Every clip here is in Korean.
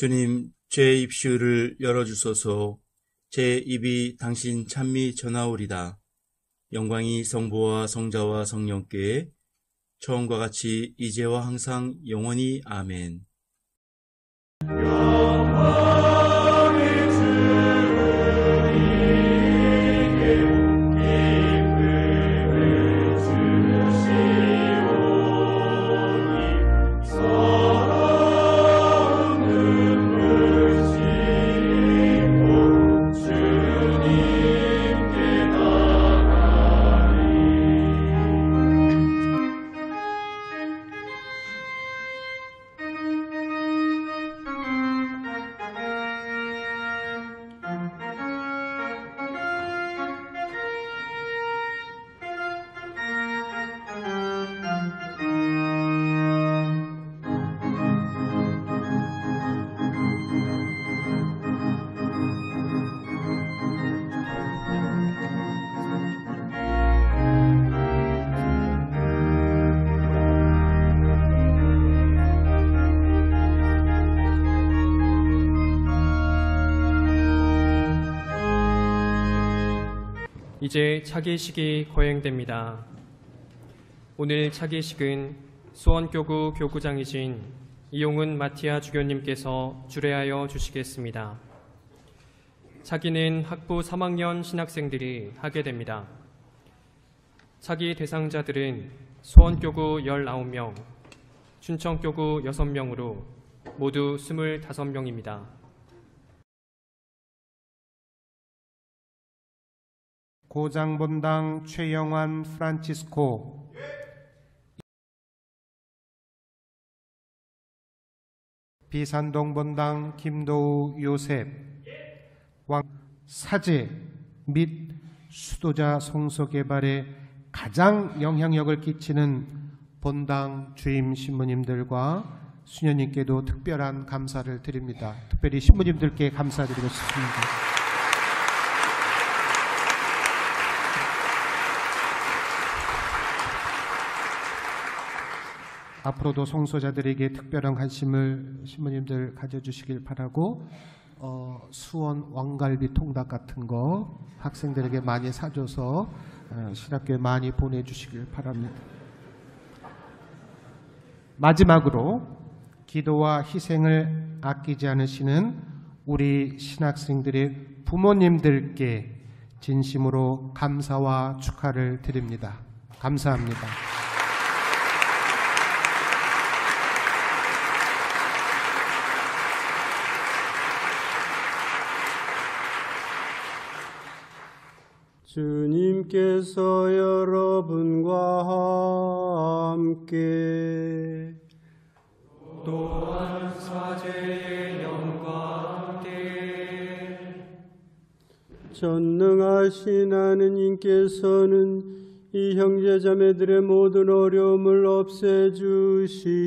주님, 제 입술을 열어주소서 제 입이 당신 찬미 전하오리다. 영광이 성부와 성자와 성령께 처음과 같이 이제와 항상 영원히 아멘. 이제 차기식이 거행됩니다. 오늘 차기식은 수원교구 교구장이신 이용은 마티아 주교님께서 주례하여 주시겠습니다. 차기는 학부 3학년 신학생들이 하게 됩니다. 차기 대상자들은 수원교구 19명, 춘천교구 6명으로 모두 25명입니다. 고장본당 최영환 프란치스코 비산동본당 김도우 요셉 왕 사제 및 수도자 성서 개발에 가장 영향력을 끼치는 본당 주임 신부님들과 수녀님께도 특별한 감사를 드립니다. 특별히 신부님들께 감사드리고 싶습니다. 앞으로도 성소자들에게 특별한 관심을 신부님들 가져주시길 바라고 어, 수원 왕갈비 통닭 같은 거 학생들에게 많이 사줘서 어, 신학교에 많이 보내주시길 바랍니다. 마지막으로 기도와 희생을 아끼지 않으시는 우리 신학생들의 부모님들께 진심으로 감사와 축하를 드립니다. 감사합니다. 주님께서 여러분과 함께 또한 사제의 영과 함께 전능하신 하느님께서는 이 형제자매들의 모든 어려움을 없애주시고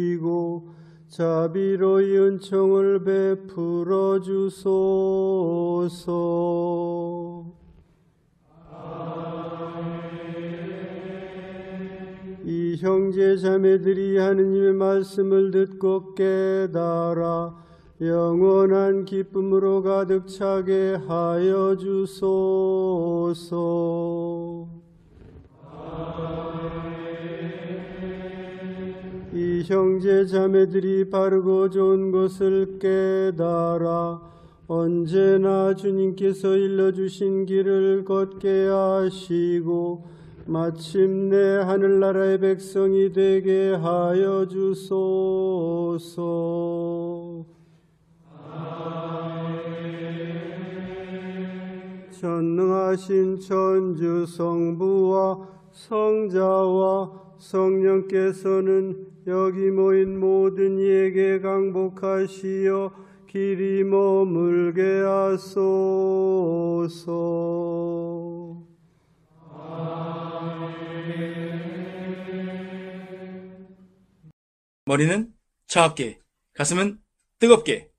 자비로 이 은총을 베풀어 주소서. 형제 자매들이 하느님의 말씀을 듣고 깨달아 영원한 기쁨으로 가득 차게 하여 주소서. 이 형제 자매들이 바르고 좋은 것을 깨달아 언제나 주님께서 일러주신 길을 걷게 하시고 마침내 하늘나라의 백성이 되게 하여 주소서. 전능하신 천주 성부와 성자와 성령께서는 여기 모인 모든 이에게 강복하시어 길이 머물게 하소서. 머리는 차갑게, 가슴은 뜨겁게,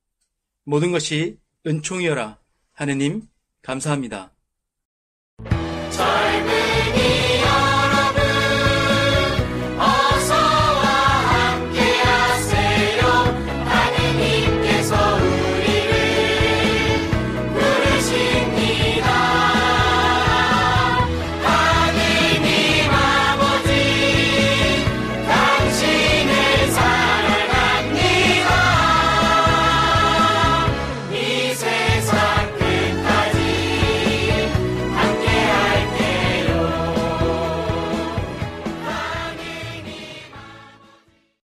모든 것이 은총이여라. 하느님, 감사합니다. 잘